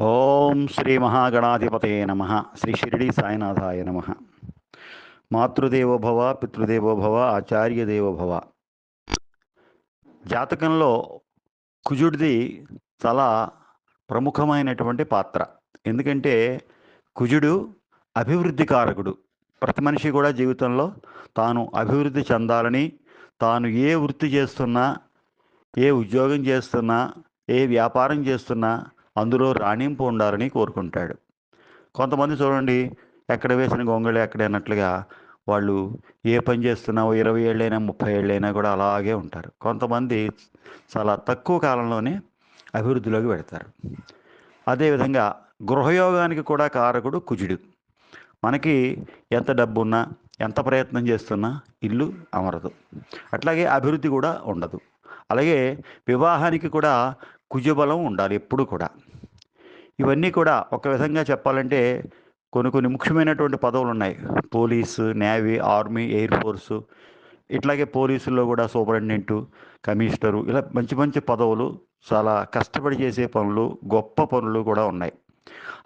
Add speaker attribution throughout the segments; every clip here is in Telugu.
Speaker 1: ఓం శ్రీ మహాగణాధిపతయే నమ. శ్రీ షిరిడి సాయినాథాయ నమ. మాతృదేవోభవ పితృదేవోభవ ఆచార్యదేవోభవ. ఆచార్య జాతకంలో కుజుడిది చాలా ప్రముఖమైనటువంటి పాత్ర. ఎందుకంటే కుజుడు అభివృద్ధి కారకుడు. ప్రతి మనిషి కూడా జీవితంలో తాను అభివృద్ధి చెందాలని తాను ఏ వృత్తి చేస్తున్నా ఏ ఉద్యోగం చేస్తున్నా ఏ వ్యాపారం చేస్తున్నా అందులో రాణింపు ఉండాలని కోరుకుంటాడు. కొంతమంది చూడండి ఎక్కడ వేసిన గొంగళి ఎక్కడైనట్లుగా వాళ్ళు ఏ పని చేస్తున్నా ఇరవై ఏళ్ళైనా ముప్పై ఏళ్ళైనా కూడా అలాగే ఉంటారు. కొంతమంది చాలా తక్కువ కాలంలోనే అభివృద్ధిలోకి పెడతారు అదేవిధంగా గృహయోగానికి కూడా కారకుడు కుజుడు. మనకి ఎంత డబ్బు ఉన్నా ఎంత ప్రయత్నం చేస్తున్నా ఇల్లు అమరదు. అట్లాగే అభివృద్ధి కూడా ఉండదు. అలాగే వివాహానికి కూడా కుజబలం ఉండాలి ఎప్పుడు కూడా. ఇవన్నీ కూడా ఒక విధంగా చెప్పాలంటే కొన్ని కొన్ని ముఖ్యమైనటువంటి పదవులు ఉన్నాయి. Police navy army air force ఇట్లాగే పోలీసుల్లో కూడా సూపరింటెండెంట్ కమిషనరు ఇలా మంచి మంచి పదవులు చాలా కష్టపడి చేసే పనులు గొప్ప పనులు కూడా ఉన్నాయి.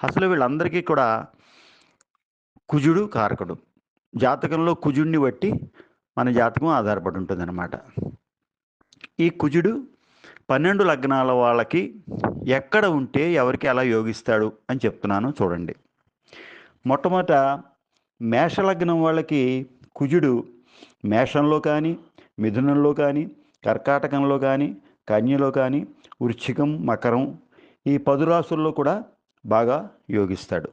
Speaker 1: అసలు వీళ్ళందరికీ కూడా కుజుడు కారకుడు. జాతకంలో కుజుడిని బట్టి మన జాతకం ఆధారపడి ఉంటుందన్నమాట. ఈ కుజుడు పన్నెండు లగ్నాల వాళ్ళకి ఎక్కడ ఉంటే ఎవరికి ఎలా యోగిస్తాడు అని చెప్తున్నాను చూడండి. మొట్టమొదట మేషలగ్నం వాళ్ళకి కుజుడు మేషంలో కానీ మిథునంలో కానీ కర్కాటకంలో కానీ కన్యలో కానీ వృశ్చికం మకరం ఈ పదు రాసుల్లో కూడా బాగా యోగిస్తాడు.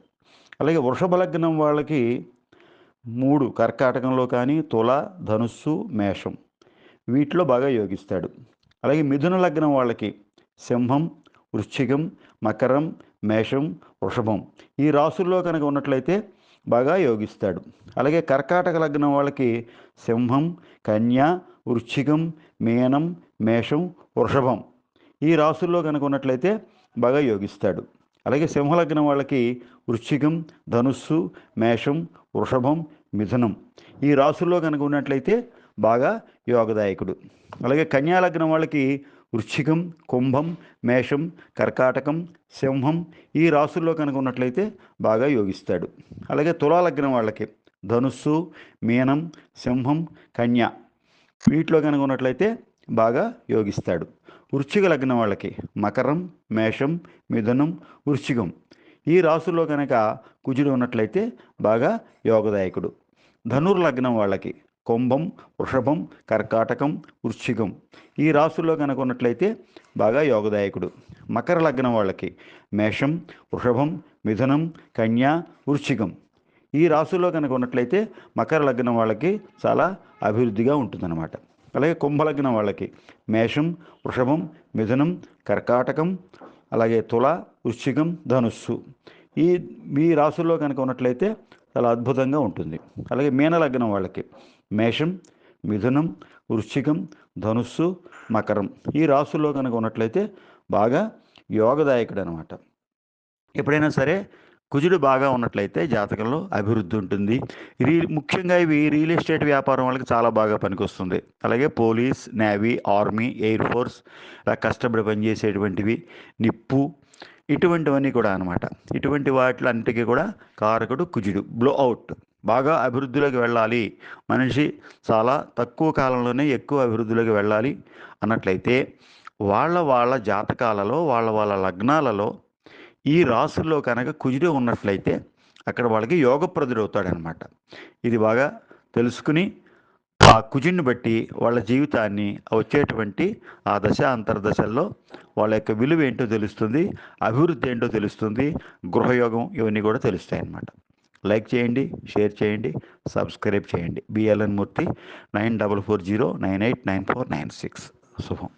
Speaker 1: అలాగే వృషభ లగ్నం వాళ్ళకి మూడు కర్కాటకంలో కానీ తుల ధనుస్సు మేషం వీటిలో బాగా యోగిస్తాడు. అలాగే మిథున లగ్నం వాళ్ళకి సింహం వృశ్చికం మకరం మేషం వృషభం. ఈ రాసుల్లో కనుక ఉన్నట్లయితే బాగా యోగిస్తాడు. అలాగే కర్కాటక లగ్నం వాళ్ళకి సింహం కన్య వృశ్చికం మీనం మేషం వృషభం. ఈ రాసుల్లో కనుక ఉన్నట్లయితే బాగా యోగిస్తాడు. అలాగే సింహలగ్నం వాళ్ళకి వృశ్చికం ధనుస్సు మేషం వృషభం మిథునం. ఈ రాసుల్లో కనుక ఉన్నట్లయితే బాగా యోగదాయకుడు. అలాగే కన్యాలగ్నం వాళ్ళకి వృశ్చికం కుంభం మేషం కర్కాటకం సింహం ఈ రాసుల్లో కనుక ఉన్నట్లయితే బాగా యోగిస్తాడు. అలాగే తులాలగ్నం వాళ్ళకి ధనుస్సు మీనం సింహం కన్య వీటిలో కనుక ఉన్నట్లయితే బాగా యోగిస్తాడు. వృశ్చిక లగ్నం వాళ్ళకి మకరం మేషం మిథునం వృశ్చికం ఈ రాసుల్లో కనుక కుజుడు ఉన్నట్లయితే బాగా యోగదాయకుడు. ధనుర్ లగ్నం వాళ్ళకి కుంభం వృషభం కర్కాటకం వృశ్చికం. ఈ రాసుల్లో కనుక ఉన్నట్లయితే బాగా యోగదాయకుడు. మకర లగ్నం వాళ్ళకి మేషం వృషభం మిథునం కన్య వృశ్చికం. ఈ రాసుల్లో కనుక ఉన్నట్లయితే మకర లగ్నం వాళ్ళకి చాలా అభివృద్ధిగా ఉంటుందన్నమాట. అలాగే కుంభలగ్నం వాళ్ళకి మేషం వృషభం మిథునం కర్కాటకం అలాగే తుల వృశ్చికం ధనుస్సు. ఈ ఈ రాసుల్లో కనుక ఉన్నట్లయితే చాలా అద్భుతంగా ఉంటుంది. అలాగే మీనలగ్నం వాళ్ళకి మేషం మిథునం వృశ్చికం ధనుస్సు మకరం ఈ రాసుల్లో కనుక ఉన్నట్లయితే బాగా యోగదాయకుడు అనమాట ఎప్పుడైనా సరే కుజుడు బాగా ఉన్నట్లయితే జాతకంలో అభివృద్ధి ఉంటుంది. రీ ముఖ్యంగా ఇవి రియల్ ఎస్టేట్ వ్యాపారం వాళ్ళకి చాలా బాగా పనికొస్తుంది. అలాగే police navy army air force ఇలా కష్టపడి పనిచేసేటువంటివి నిప్పు ఇటువంటివన్నీ కూడా అనమాట ఇటువంటి వాటిలన్నిటికీ కూడా కారకుడు కుజుడు బ్లో అవుట్ బాగా అభివృద్ధిలోకి వెళ్ళాలి. మనిషి చాలా తక్కువ కాలంలోనే ఎక్కువ అభివృద్ధిలోకి వెళ్ళాలి అన్నట్లయితే వాళ్ళ వాళ్ళ జాతకాలలో వాళ్ళ వాళ్ళ లగ్నాలలో ఈ రాసుల్లో కనుక కుజుడు ఉన్నట్లయితే అక్కడ వాళ్ళకి యోగప్రదుడవుతాడనమాట ఇది బాగా తెలుసుకుని ఆ కుజుడిని బట్టి వాళ్ళ జీవితాన్ని వచ్చేటువంటి ఆ దశ అంతర్దశల్లో వాళ్ళ యొక్క విలువ ఏంటో తెలుస్తుంది అభివృద్ధి ఏంటో తెలుస్తుంది గృహయోగం ఇవన్నీ కూడా తెలుస్తాయి అన్నమాట. లైక్ చేయండి షేర్ చేయండి సబ్స్క్రైబ్ చేయండి. BLN Murthy nine double four zero nine eight nine four nine six. శుభం.